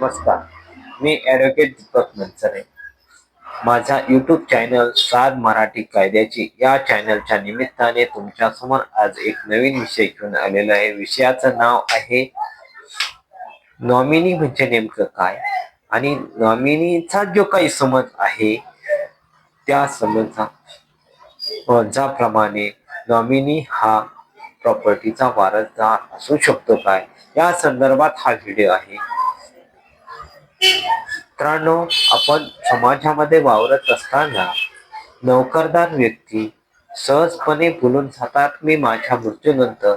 नमस्कार. मी ॲडव्होकेट दीपक मनसरे. माझा यूट्यूब चॅनल साध मराठी कायद्याची या चॅनलच्या निमित्ताने तुमच्यासमोर आज एक नवीन विषय घेऊन आलेला आहे. विषयाचं नाव आहे नॉमिनी म्हणजे नेमकं काय? आणि नॉमिनीचा जो काही समज आहे त्या समजाप्रमाणे नॉमिनी हा प्रॉपर्टीचा वारसदार असू शकतो काय? या संदर्भात हा व्हिडिओ आहे. मित्रांनो आपण समाजामध्ये वावरत असताना नोकरदार व्यक्ती सहजपणे बोलून जातात. मी माझ्या मृत्यूनंतर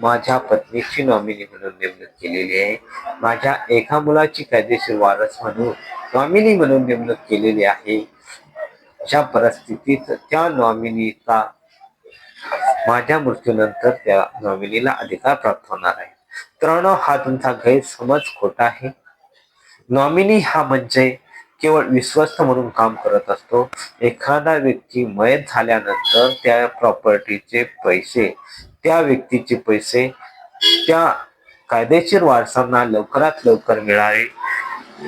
माझ्या पत्नीची नॉमिनी म्हणून नेमणूक केलेली आहे. माझ्या एका मुलाची कायदेशीर वारस म्हणून नॉमिनी म्हणून नेमणूक केलेली आहे. अशा परिस्थितीत त्या नॉमिनीचा माझ्या मृत्यूनंतर त्या नॉमिनीला अधिकार प्राप्त होणार आहे. मित्रांनो हा तुमचा गैरसमज खोटा आहे. नॉमिनी हा म्हणजे केवळ विश्वस्त म्हणून काम करत असतो. एखादा व्यक्ती मयत झाल्यानंतर त्या प्रॉपर्टीचे पैसे त्या व्यक्तीचे पैसे त्या कायदेशीर वारसांना लवकरात लवकर मिळावे.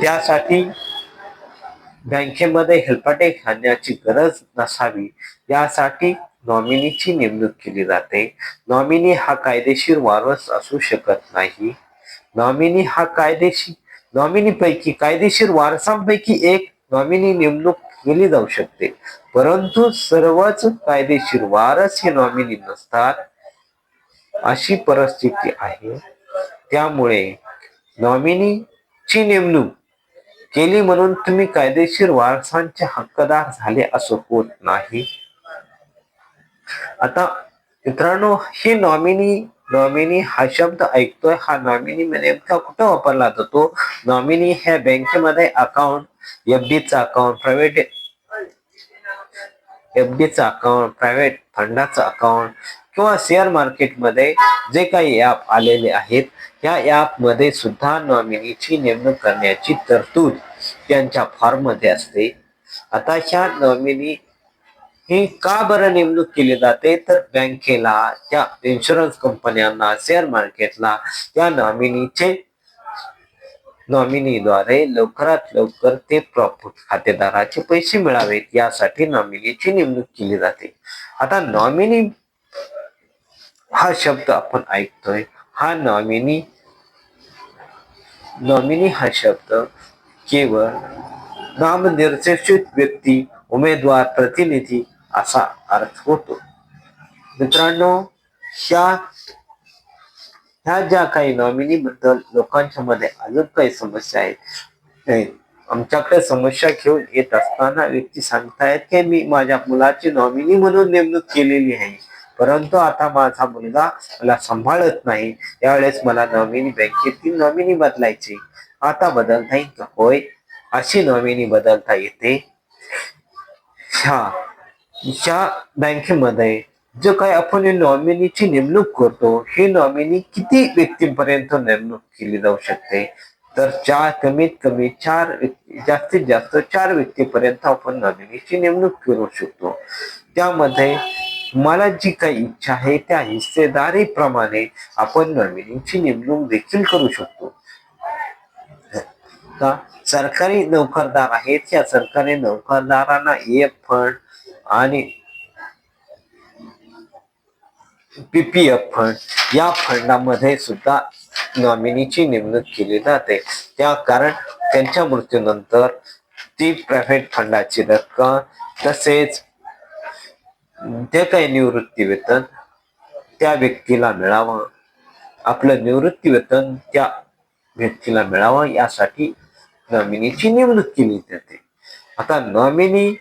त्यासाठी बँकेमध्ये हेल्पाटे घालण्याची गरज नसावी. यासाठी नॉमिनीची नेमणूक केली जाते. नॉमिनी हा कायदेशीर वारस असू शकत नाही. नॉमिनी हा कायदेशीर नॉमिनीपैकी कायदेशीर वारसांपैकी एक नॉमिनी नेमणूक केली जाऊ शकते. परंतु सर्वच कायदेशीर वारस हे नॉमिनी नसतात अशी परिस्थिती आहे. त्यामुळे नॉमिनीची नेमणूक केली म्हणून तुम्ही कायदेशीर वारसांचे हक्कदार झाले असं होत नाही. आता मित्रांनो हे नॉमिनी नॉमिनी हा शब्द ऐकतोय हा नॉमिनी नेमका कुठं वापरला जातो नॉमिनी ह्या बँकेमध्ये अकाउंट एफडीचा अकाउंट प्रायव्हेट एफडीचा अकाउंट प्रायव्हेट फंडाचं अकाउंट किंवा शेअर मार्केटमध्ये जे काही ॲप आलेले आहेत या ॲपमध्ये सुद्धा नॉमिनीची नेमणूक करण्याची तरतूद त्यांच्या फॉर्ममध्ये असते. आता ह्या नॉमिनी ही का बरं नेमणूक केली जाते? तर बँकेला त्या इन्शुरन्स कंपन्यांना शेअर मार्केटला त्या नॉमिनीचे नॉमिनीद्वारे लवकरात लवकर ते प्रॉफिट खातेदाराचे पैसे मिळावेत यासाठी नॉमिनीची नेमणूक केली जाते. आता नॉमिनी हा शब्द आपण ऐकतोय. हा नॉमिनी नॉमिनी हा शब्द केवळ नामनिर्देशित व्यक्ती उमेदवार प्रतिनिधी असा अर्थ होतो. मित्रांनो ह्या ह्या ज्या काही नॉमिनी बद्दल लोकांच्या मध्ये अजून काही समस्या आहेत आमच्याकडे समस्या घेऊन येत असताना व्यक्ती सांगतायत की मी माझ्या मुलाची नॉमिनी म्हणून नेमणूक केलेली आहे. परंतु आता माझा मुलगा मला सांभाळत नाही. त्यावेळेस मला नॉमिनी बँकेतील नॉमिनी बदलायची. आता बदलता येईल का? होय अशी नॉमिनी बदलता येते. ह्या ज्या बँकेमध्ये जो काही आपण नॉमिनीची नेमणूक करतो हे नॉमिनी किती व्यक्तींपर्यंत नेमणूक केली जाऊ शकते? तर चार कमीत कमी चार व्यक्ती जास्तीत जास्त चार व्यक्तीपर्यंत आपण नॉमिनीची नेमणूक करू शकतो. त्यामध्ये मला जी काही इच्छा आहे त्या हिस्सेदारीप्रमाणे आपण नॉमिनीची नेमणूक देखील करू शकतो. का सरकारी नोकरदार आहेत या सरकारी नोकरदारांना ए फंड आणि पीपीएफ फंड या फंडामध्ये सुद्धा नॉमिनीची नेमणूक केली जाते. त्या कारण त्यांच्या मृत्यूनंतर ती प्रायव्हेट फंडाची रक्कम तसेच जे काही निवृत्ती वेतन त्या व्यक्तीला मिळावं. आपलं निवृत्ती वेतन त्या व्यक्तीला मिळावं यासाठी नॉमिनीची नेमणूक केली जाते. आता नॉमिनी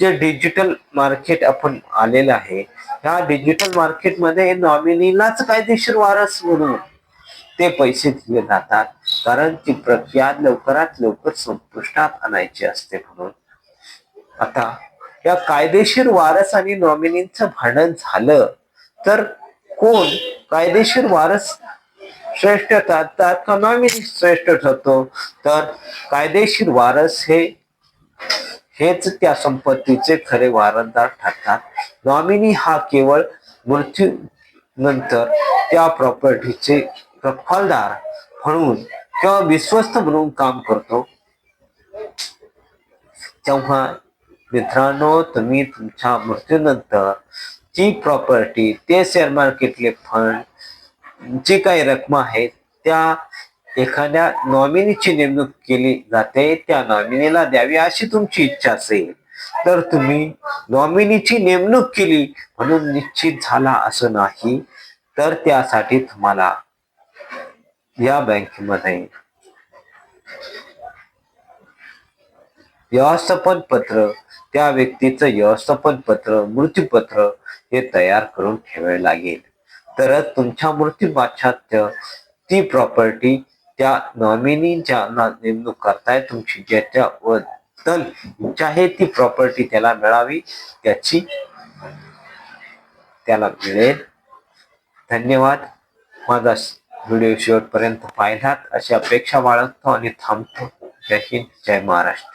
जे डिजिटल मार्केट आपण आलेलं आहे ह्या डिजिटल मार्केटमध्ये नॉमिनीलाच कायदेशीर वारस म्हणून ते पैसे दिले जातात. कारण ती प्रक्रिया लवकरात लवकर संपुष्टात आणायची असते म्हणून. आता या कायदेशीर वारस आणि नॉमिनीचं भांडण झालं तर कोण कायदेशीर वारस श्रेष्ठ ठरतात का नॉमिनी श्रेष्ठ ठरतो? तर कायदेशीर वारस हे हेच त्या संपत्तीचे खरे वारंदार ठरतात. नॉमिनी हा केवळ मृत्यू नंतर त्या प्रॉपर्टीचे रखवालदार म्हणून किंवा विश्वस्त म्हणून काम करतो. तेव्हा मित्रांनो तुम्ही तुमच्या मृत्यूनंतर ती प्रॉपर्टी ते शेअर मार्केटले फंड जी काही रक्कम आहे त्या एखाद्या नॉमिनीची नेमणूक केली जाते त्या नॉमिनीला द्यावी अशी तुमची इच्छा असेल तर तुम्ही नॉमिनीची नेमणूक केली म्हणून निश्चित झाला असं नाही तर त्यासाठी तुम्हाला या बँकेमध्ये व्यवस्थापन पत्र त्या व्यक्तीचं व्यवस्थापन पत्र मृत्यूपत्र हे तयार करून ठेवावे लागेल. तरच तुमच्या मृत्यू पाश्चात्य ती प्रॉपर्टी त्या नॉमिनीच्या ना- नेमणूक करताय तुमची ज्याच्या बद्दल इच्छा आहे ती प्रॉपर्टी त्याला मिळावी त्याची त्याला मिळेल. धन्यवाद. माझा व्हिडिओ शेवटपर्यंत पाहिलात. अशी अपेक्षा बाळगतो आणि थांबतो. जय हिंद जय महाराष्ट्र.